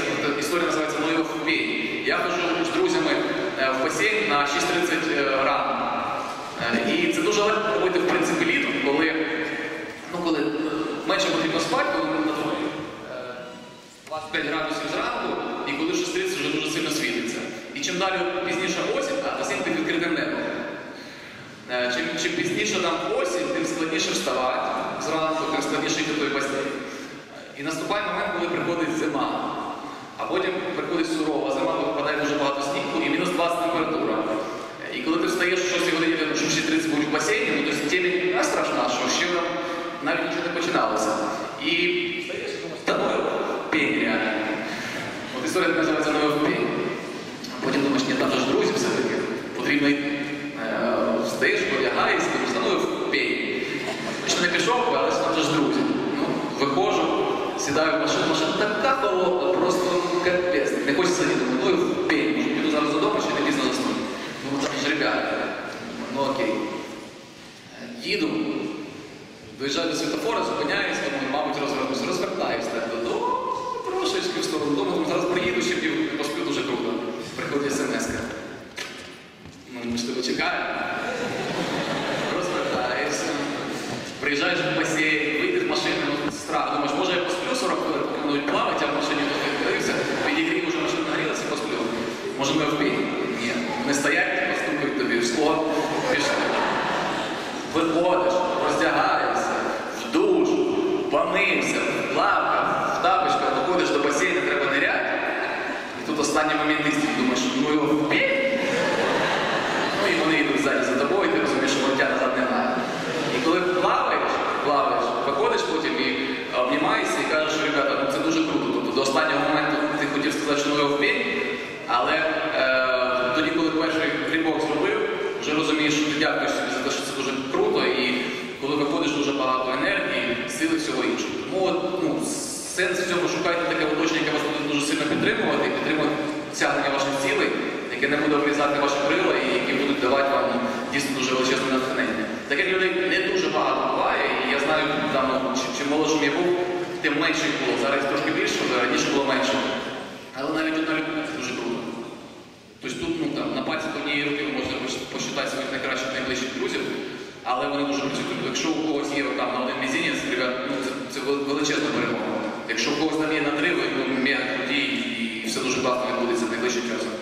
місяця. Е, історія називається «Ноєва хубій». Я хожу з друзями е, в басейн на 6.30 е, ранку. І це дуже легко робити, в принципі, літом, коли ну, коли менше потрібно спати, коли на дворі 25 градусів зранку, і коли 6.30 вже дуже сильно світиться. І чим далі пізніше осінь, а басейн під відкритим небом. Чим, чим пізніше нам осінь, тим складніше вставати зранку, тим складніше йти той басейн. І наступає момент, коли приходить потім приходить сурова зима, випадає дуже багато снігу і мінус 20 температура. І коли ти встаєш о 6 годині, тому що всі 30 будуть в басейні, ну, то темень не страшна, що ще навіть нічого не починалося. І та ну пень реально. От історія називається нове в пень. Потім думаєш, ні, там ж друзі все-таки. Потрібно. Е, Встаєш, одягаєшся, думаєш, та ну в пень. Точно не пішов, але там ж друзі. Ну, виходжу, сідаю в машину, машина така холодна, просто капець. Не хочеться сидіти, думаю, ну і в пень. Може, піду зараз додому, чи не пізно засну. Ну, там ж ребята. Окей. Е, Їду, доїжджаю до світофора, зупиняюсь, думаю, мабуть, розвернусь, розвертаюсь так додому, трошечки в сторону дому, зараз приїду, ще пів посплю дуже круто. Приходить смс-ка. Ми ж тебе чекаємо. Розвертаєшся. Приїжджаєш в басейн, вийти з машини, ну, страх. Думаєш, може я посплю 40 хвилин, поки будуть плавати, а в машині відкрився, підігрів, уже машина нагрілася посплю. Може ми впій? Ні. Вони стоять, постукають тобі в скло, пішли. Виходиш, роздягаєшся, в душ, помився, в плавках, в тапочках, доходиш до басейну, треба ниряти. І тут останній момент істини, думаєш, ну його впій? Ну і вони йдуть ззаді за тобою, ти розумієш, що життя назад немає. І коли плаваєш, плаваєш, виходиш потім і обнімаєшся і кажеш, ребята, ну це дуже круто. Тобто до останнього моменту ти хотів сказати, що ну його впій, але е, тоді, коли перший грибок зробив, вже розумієш, що ти дякуєш собі за те, що це дуже круто, і коли виходиш дуже багато енергії, сили всього іншого. Тому от, ну, сенс в цьому шукайте таке оточення, яке вас буде дуже сильно підтримувати, і підтримувати досягнення ваших цілей, яке не буде обрізати ваші крила і які будуть давати вам ну, дійсно дуже величезне натхнення. Таких людей не дуже багато буває, і я знаю, там, ну, чим, чим молодшим я був, тим менше їх було. Зараз трошки більше, але раніше було менше. Але навіть одна людина це дуже круто. Але вони дуже працюють. Якщо у когось є там на один мізинець, ну, це, це величезна перемога. Якщо у когось там є на три, ви ну, мега круті і все дуже класно відбудеться найближчим часом.